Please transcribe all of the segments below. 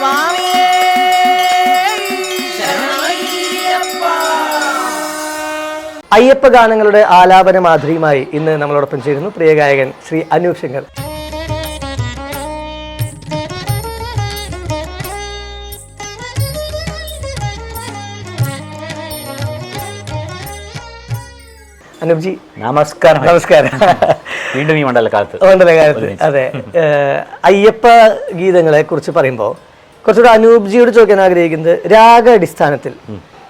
സ്വാമിയേ. അയ്യപ്പ ഗാനങ്ങളുടെ ആലാപന മാധുരിയുമായി ഇന്ന് നമ്മളോടൊപ്പം ചേരുന്നു പ്രിയ ഗായകൻ ശ്രീ അനൂപ് ശങ്കർ അനൂപ്ജി നമസ്കാരം. നമസ്കാരം. വീണ്ടും ഈ മണ്ഡലകാലത്ത്. മണ്ഡലകാലത്ത്. അതെ. അയ്യപ്പ ഗീതങ്ങളെ കുറിച്ച് പറയുമ്പോൾ കുറച്ചുകൂടെ അനൂപ്ജിയോട് ചോദിക്കാൻ ആഗ്രഹിക്കുന്നത് രാഗ അടിസ്ഥാനത്തിൽ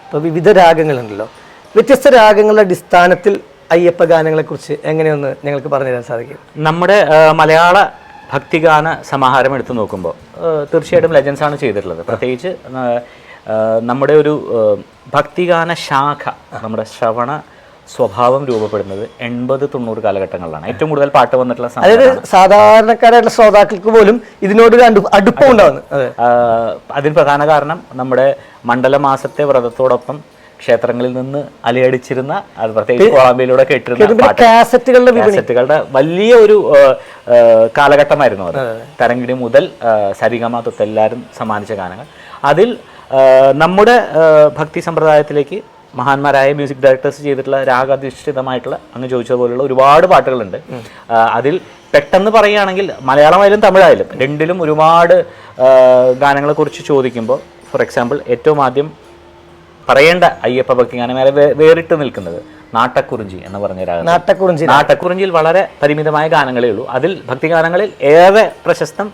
ഇപ്പൊ വിവിധ രാഗങ്ങളുണ്ടല്ലോ. വ്യത്യസ്ത രാഗങ്ങളുടെ അടിസ്ഥാനത്തിൽ അയ്യപ്പ ഗാനങ്ങളെ കുറിച്ച് എങ്ങനെയൊന്ന് ഞങ്ങൾക്ക് പറഞ്ഞു തരാൻ സാധിക്കും? നമ്മുടെ മലയാള ഭക്തിഗാന സമാഹാരം എടുത്തു നോക്കുമ്പോൾ തീർച്ചയായിട്ടും ലെജൻസ് ആണ് ചെയ്തിട്ടുള്ളത്. പ്രത്യേകിച്ച് നമ്മുടെ ഒരു ഭക്തിഗാന ശാഖ നമ്മുടെ ശ്രവണ സ്വഭാവം രൂപപ്പെടുന്നത് എൺപത് തൊണ്ണൂറ് കാലഘട്ടങ്ങളിലാണ്. ഏറ്റവും കൂടുതൽ പാട്ട് വന്നിട്ടുള്ള അതായത് സാധാരണക്കാരായിട്ടുള്ള ശ്രോതാക്കൾക്ക് പോലും ഇതിനോടൊരു അടു- അടുപ്പം ഉണ്ടാവുന്നു. അതെ. അതിന് പ്രധാന കാരണം നമ്മുടെ മണ്ഡലമാസത്തെ വ്രതത്തോടൊപ്പം ക്ഷേത്രങ്ങളിൽ നിന്ന് അലയടിച്ചിരുന്ന അത് പ്രത്യേകിച്ച് കോളാമ്പിയിലൂടെ കേട്ടിരുന്ന കാസറ്റുകളുടെ കാസറ്റുകളുടെ വലിയ ഒരു കാലഘട്ടമായിരുന്നു അത്. തരങ്കിടി മുതൽ സരിഗമ തൊട്ട് എല്ലാവരും സമ്മാനിച്ച ഗാനങ്ങൾ. അതിൽ നമ്മുടെ ഭക്തി സമ്പ്രദായത്തിലേക്ക് മഹാന്മാരായ മ്യൂസിക് ഡയറക്ടേഴ്സ് ചെയ്തിട്ടുള്ള രാഗാധിഷ്ഠിതമായിട്ടുള്ള അങ്ങ് ചോദിച്ചതുപോലുള്ള ഒരുപാട് പാട്ടുകളുണ്ട്. അതിൽ പെട്ടെന്ന് പറയുകയാണെങ്കിൽ മലയാളമായാലും തമിഴായാലും രണ്ടിലും ഒരുപാട് ഗാനങ്ങളെ കുറിച്ച് ചോദിക്കുമ്പോൾ ഫോർ എക്സാമ്പിൾ ഏറ്റവും ആദ്യം പറയേണ്ട അയ്യപ്പ ഭക്തി ഗാനം വേറെ വേറിട്ട് നിൽക്കുന്നത് നാട്ടക്കുറിഞ്ചി എന്ന് പറഞ്ഞ രാഗം. നാട്ടക്കുറിഞ്ചി. നാട്ടക്കുറിഞ്ചിയിൽ വളരെ പരിമിതമായ ഗാനങ്ങളേ ഉള്ളൂ. അതിൽ ഭക്തിഗാനങ്ങളിൽ ഏറെ പ്രശസ്തം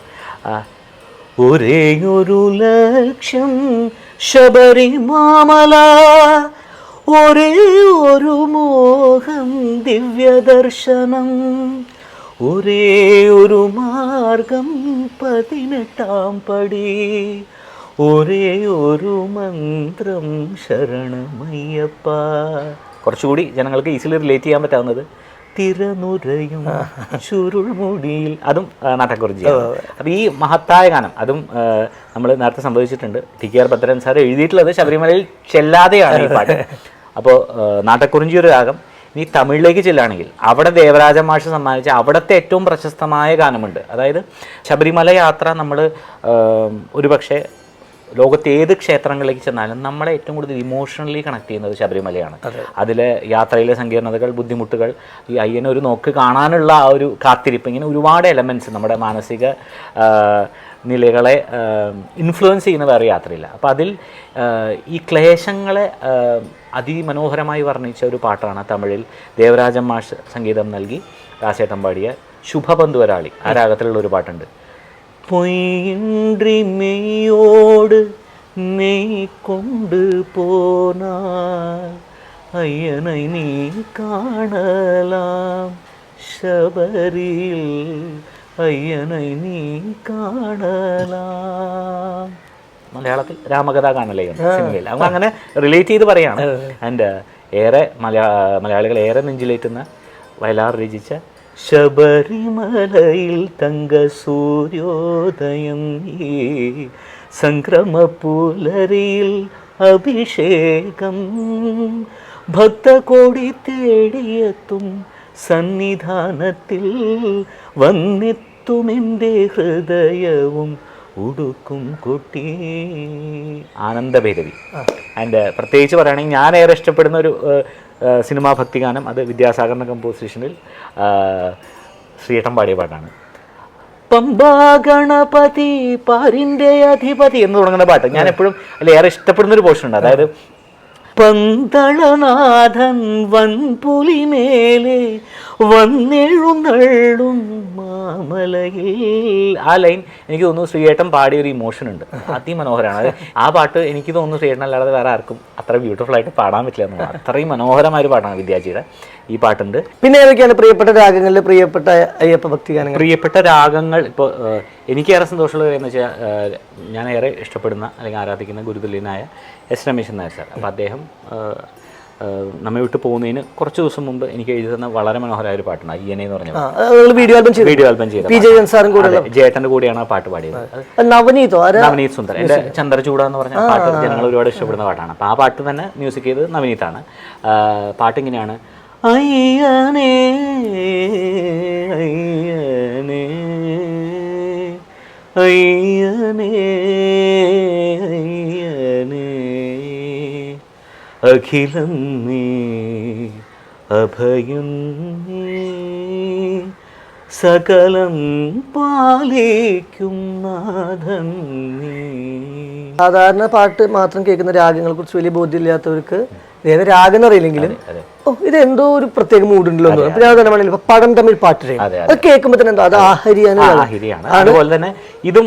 ഒരേ ഒരു ലക്ഷ്യം ശബരിമാമല ഒരേ ഒരു മോഹം ദിവ്യദർശനം ഒരേ ഒരു മാർഗം പതിനെട്ടാം പടി ഒരേ ഒരു മന്ത്രം ശരണമയ്യപ്പ. കുറച്ചുകൂടി ജനങ്ങൾക്ക് ഈസിലി റിലേറ്റ് ചെയ്യാൻ പറ്റാവുന്നത്. തിരനുരയും ചുരുൾമുടിയിൽ. അതും നാട്ടക്കുറിച്ച് അപ്പം ഈ മഹത്തായ ഗാനം അതും നമ്മൾ നേരത്തെ സംഭവിച്ചിട്ടുണ്ട്. T K R Bhadran sir എഴുതിയിട്ടുള്ളത് ശബരിമലയിൽ ചെല്ലാതെയാണ് ഈ പാട്ട്. അപ്പോൾ നാട്ടക്കുറിഞ്ചി ഒരു രാഗം. ഇനി തമിഴിലേക്ക് ചെല്ലുകയാണെങ്കിൽ അവിടെ ദേവരാജ മാഷ് സമ്മാനിച്ച അവിടുത്തെ ഏറ്റവും പ്രശസ്തമായ ഗാനമുണ്ട്. അതായത് ശബരിമല യാത്ര നമ്മൾ ഒരുപക്ഷെ ലോകത്തെ ഏത് ക്ഷേത്രങ്ങളിലേക്ക് ചെന്നാലും നമ്മളെ ഏറ്റവും കൂടുതൽ ഇമോഷണലി കണക്ട് ചെയ്യുന്നത് ശബരിമലയാണ്. അതിലെ യാത്രയിലെ സങ്കീർണതകൾ ബുദ്ധിമുട്ടുകൾ ഈ അയ്യനെ ഒരു നോക്ക് കാണാനുള്ള ആ ഒരു കാത്തിരിപ്പ് ഇങ്ങനെ ഒരുപാട് എലമെന്റ്സ് നമ്മുടെ മാനസിക നിലകളെ ഇൻഫ്ലുവൻസ് ചെയ്യുന്ന വേറെ യാത്രയില്ല. അപ്പോൾ അതിൽ ഈ ക്ലേശങ്ങളെ അതിമനോഹരമായി വർണിച്ച ഒരു പാട്ടാണ് തമിഴിൽ ദേവരാജൻ മാഷ് സംഗീതം നൽകി ദാസേട്ടൻ പാടിയ ശുഭബന്ധുവരാളി. ആ രാഗത്തിലുള്ള ഒരു പാട്ടുണ്ട്. பொயின்றி மெய்யோடு மெய் கொண்டு போனார் ஐயனை நீ കാണலாம் ശബരിൽ. അയ്യനൈ നീ കാണലാം. മലയാളത്തിൽ രാമകഥ കാണലേ സിനിമയിൽ. അങ്ങനെ റിലേറ്റ് ചെയ്ത് പറയാണ്. എന്റെ ഏറെ മലയാ മലയാളികൾ ഏറെ നെഞ്ചിലേറ്റുന്ന വയലാർ രചിച്ച ശബരിമലയിൽ തങ്ക സൂര്യോദയം നീ സംക്രമ പുലരിയിൽ അഭിഷേകം. ഭക്തകോടി തേടിയെത്തും സന്നിധാനത്തിൽ വന്നെത്തുമെന്റെ ഹൃദയവും ഉടുക്കും കുട്ടി. ആനന്ദഭൈരവി ആൻഡ് പ്രത്യേകിച്ച് പറയുകയാണെങ്കിൽ ഞാൻ ഏറെ ഇഷ്ടപ്പെടുന്ന ഒരു സിനിമാ ഭക്തിഗാനം അത് വിദ്യാസാഗറിന്റെ കമ്പോസിഷനിൽ ശ്രീയേട്ടൻ പാടിയ പാട്ടാണ്. പമ്പാ ഗണപതി പാരിന്റെ അധിപതി എന്ന് തുടങ്ങുന്ന പാട്ട്. ഞാൻ എപ്പോഴും അതിൽ ഏറെ ഇഷ്ടപ്പെടുന്ന ഒരു പോർഷൻ ഉണ്ട്. അതായത് പന്തളനാഥൻ വൻപുലിമേലെ വന്നെഴുന്നള്ളും മാമലയിൽ. ആ ലൈൻ എനിക്ക് തോന്നുന്നു ശ്രീയേട്ടൻ പാടിയ ഒരു ഇമോഷൻ ഉണ്ട്. അതിമനോഹരമാണ് അത് ആ പാട്ട് എനിക്ക് തോന്നുന്നു ശ്രീയേട്ടൻ അല്ലാതെ വേറെ ആർക്കും അത്ര ബ്യൂട്ടിഫുൾ ആയിട്ട് പാടാൻ പറ്റില്ല എന്നുള്ളത് അത്രയും മനോഹരമായ ഒരു പാട്ടാണ് വിദ്യാജിയുടെ. ഈ പാട്ടുണ്ട്. പിന്നെ ഏതൊക്കെയാണ് പ്രിയപ്പെട്ട രാഗങ്ങളിൽ പ്രിയപ്പെട്ട അയ്യപ്പ ഭക്തി ഗാനങ്ങൾ? പ്രിയപ്പെട്ട രാഗങ്ങൾ ഇപ്പോൾ എനിക്കേറെ സന്തോഷമുള്ള കാര്യം എന്ന് വെച്ചാൽ ഞാൻ ഏറെ ഇഷ്ടപ്പെടുന്ന അല്ലെങ്കിൽ ആരാധിക്കുന്ന ഗുരുതുല്യനായ എസ് രമേശൻ നായർ സാർ. അപ്പോൾ അദ്ദേഹം നമ്മെ വിട്ട് പോകുന്നതിന് കുറച്ച് ദിവസം മുമ്പ് എനിക്ക് എഴുതി തന്ന വളരെ മനോഹരമായ ഒരു പാട്ടാണ് അയ്യനെ എന്ന് പറഞ്ഞ. വീഡിയോ ആൽബം ചെയ്തു വീഡിയോ ആൽബം ചെയ്തു പി ജയൻ സാറും കൂടെ അതെ, കൂടെയാണ് ആ പാട്ട് പാടിയത്. നവനീതോ? നവനീത് സുന്ദർ. എന്റെ ചന്ദ്രചൂട എന്ന് പറഞ്ഞ പാട്ട് ജനങ്ങൾ ഒരുപാട് ഇഷ്ടപ്പെടുന്ന പാട്ടാണ്. അപ്പോൾ ആ പാട്ട് തന്നെ മ്യൂസിക് ചെയ്ത് നവനീതാണ്. പാട്ട് ഇങ്ങനെയാണ് അയ്യനേ അയ്യനേ അയ്യനേ അയ്യനേ. അഖിലം നീ അഭയം നീ സകലം പാലിക്കും നാഥൻ നീ. സാധാരണ പാട്ട് മാത്രം കേൾക്കുന്ന രാഗങ്ങളെക്കുറിച്ച് വലിയ ബോധ്യമില്ലാത്തവർക്ക് ഏത് രാഗം അറിയില്ലെങ്കിലും ഇത് എന്തോ ഒരു പ്രത്യേക മൂഡ് ഉണ്ടല്ലോ എന്ന് തോന്നും. തന്നെ വേണമെങ്കിൽ പടം തമ്മിൽ പാട്ട്. അത് കേൾക്കുമ്പോൾ തന്നെ എന്തോ അത് ആഹരിയാണ് അതുപോലെ തന്നെ ഇതും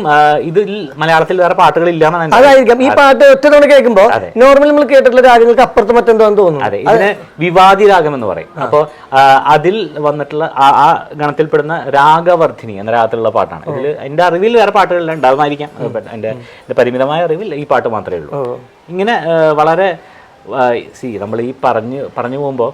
ഇതിൽ മലയാളത്തിൽ വേറെ പാട്ടുകൾ ഇല്ല അതായിരിക്കാം. ഈ പാട്ട് ഒറ്റ തവണ കേൾക്കുമ്പോൾ നോർമലി നമ്മൾ കേട്ടിട്ടുള്ള രാഗങ്ങൾക്ക് അപ്പുറത്ത് മറ്റെന്തോന്ന് തോന്നുന്നു. അതെ ഇതിന് വിവാദി രാഗം എന്ന് പറയും. അപ്പോൾ അതിൽ വന്നിട്ടുള്ള ആ ഗണത്തിൽപ്പെടുന്ന രാഗവർദ്ധിനി എന്ന രാഗത്തിലുള്ള പാട്ടാണ്. ഇതിൽ എന്റെ അറിവിൽ വേറെ പാട്ടുകളിൽ ഉണ്ടാകുമായിരിക്കാം. എന്റെ പരിമിതമായ അറിവിൽ ഈ പാട്ട് മാത്രമേ ഉള്ളൂ. ഇങ്ങനെ വളരെ സി നമ്മൾ ഈ പറഞ്ഞ് പറഞ്ഞു പോകുമ്പോൾ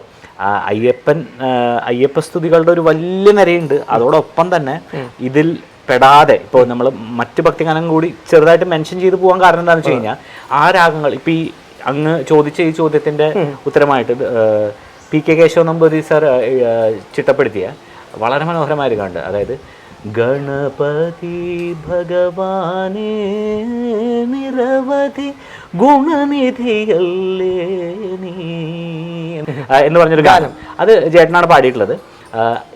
അയ്യപ്പൻ ആ, അയ്യപ്പ സ്തുതികളുടെ ഒരു വലിയ നിരയുണ്ട്. അതോടൊപ്പം തന്നെ ഇതിൽ പെടാതെ ഇപ്പോൾ നമ്മൾ മറ്റു ഭക്തിഗാനം കൂടി ചെറുതായിട്ട് മെൻഷൻ ചെയ്ത് പോകാൻ കാരണം എന്താണെന്ന് വെച്ച് കഴിഞ്ഞാൽ ആ രാഗങ്ങൾ ഇപ്പം ഈ അങ്ങ് ചോദിച്ച ഈ ചോദ്യത്തിന്റെ ഉത്തരമായിട്ട് P K Keshava Namboothiri sir ചിട്ടപ്പെടുത്തിയ വളരെ മനോഹരമായ ഒരു കണ്ട് അതായത് ഗണപതി ഭഗവാനേ നിരവധി ഗുണനിധിയല്ലേ നീ? എന്ന് പറഞ്ഞൊരു ഗാനം. അത് ചേട്ടനാണ് പാടിയിട്ടുള്ളത്.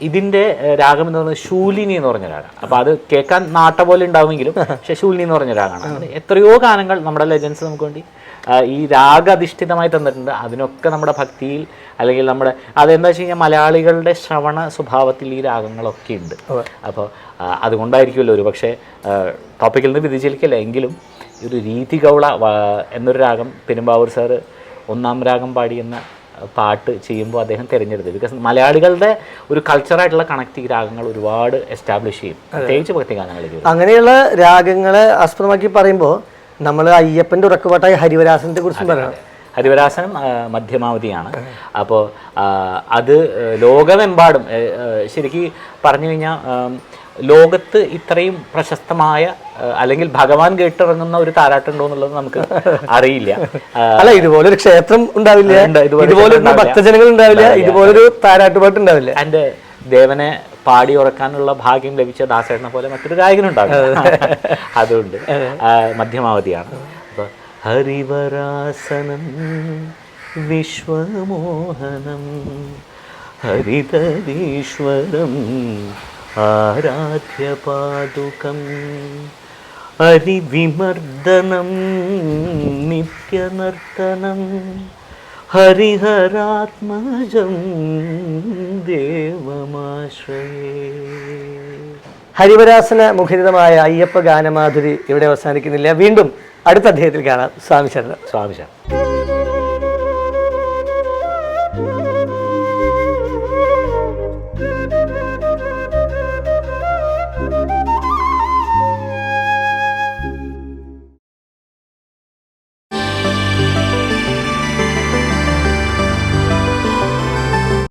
ഇതിന്റെ രാഗം എന്ന് പറയുന്നത് ശൂലിനി എന്ന് പറഞ്ഞ രാഗം അപ്പൊ അത് കേൾക്കാൻ നാട്ട പോലെ ഉണ്ടാവുമെങ്കിലും പക്ഷെ ശൂലിനി എന്ന് പറഞ്ഞ രാഗമാണ് എത്രയോ ഗാനങ്ങൾ നമ്മുടെ ലെജൻസ് നമുക്ക് വേണ്ടി ഈ രാഗാധിഷ്ഠിതമായി തന്നിട്ടുണ്ട്. അതിനൊക്കെ നമ്മുടെ ഭക്തിയിൽ അല്ലെങ്കിൽ നമ്മുടെ അതെന്താ വെച്ച് കഴിഞ്ഞാൽ മലയാളികളുടെ ശ്രവണ സ്വഭാവത്തിൽ ഈ രാഗങ്ങളൊക്കെ ഉണ്ട്. അപ്പോൾ അതുകൊണ്ടായിരിക്കുമല്ലോ ഒരു പക്ഷേ ടോപ്പിക്കിൽ നിന്ന് വ്യതിചലിക്കല്ല. എങ്കിലും ഒരു രീതി ഗൗള എന്നൊരു രാഗം പെരുമ്പാവൂർ സാറ് ഒന്നാം രാഗം പാടിയെന്ന പാട്ട് ചെയ്യുമ്പോൾ അദ്ദേഹം തിരഞ്ഞെടുത്തത് ബിക്കോസ് മലയാളികളുടെ ഒരു കൾച്ചറായിട്ടുള്ള കണക്ട് ഈ രാഗങ്ങൾ ഒരുപാട് എസ്റ്റാബ്ലിഷ് ചെയ്യും. പ്രത്യേകിച്ച് ഭക്തി ഗാനങ്ങളിൽ അങ്ങനെയുള്ള രാഗങ്ങളെ ആസ്പദമാക്കി പറയുമ്പോൾ നമ്മൾ അയ്യപ്പന്റെ ഉറക്കുപാട്ടായ ഹരിവരാസനത്തെ കുറിച്ച് പറയണം. ഹരിവരാസനം മധ്യമാവധിയാണ്. അപ്പോൾ അത് ലോകമെമ്പാടും ശരിക്ക് പറഞ്ഞു കഴിഞ്ഞാൽ ലോകത്ത് ഇത്രയും പ്രശസ്തമായ അല്ലെങ്കിൽ ഭഗവാൻ കേട്ടിറങ്ങുന്ന ഒരു താരാട്ടുണ്ടോ എന്നുള്ളത് നമുക്ക് അറിയില്ല. അല്ല അല്ല ഇതുപോലൊരു ക്ഷേത്രം ഉണ്ടാവില്ല. ഇതുപോലെ. ഭക്തജനങ്ങൾ ഉണ്ടാവില്ല. ഇതുപോലൊരു താരാട്ടുപാട്ട് ഉണ്ടാവില്ല. എന്റെ ദേവനെ പാടി ഉറക്കാനുള്ള ഭാഗ്യം ലഭിച്ച ദാസേട്ടനെ പോലെ മറ്റൊരു ഗായകനുണ്ടാകും അതുകൊണ്ട് മധ്യമാവധിയാണ്. ഹരിവരാസനം വിശ്വമോഹനം ഹരിതരീശ്വരം ആരാധ്യപാദുകം ഹരിവിമർദ്ദനം നിത്യനർത്തനം ഹരിഹരാത്മജം ദേവമാശ്രയേ. ഹരിവരാസന മുഖരിതമായ അയ്യപ്പ ഗാനമാധുരി ഇവിടെ അവസാനിക്കുന്നില്ല. വീണ്ടും അടുത്ത അദ്ദേഹത്തിൽ കാണാം. സ്വാമി ശരണം. സ്വാമി ശരണം.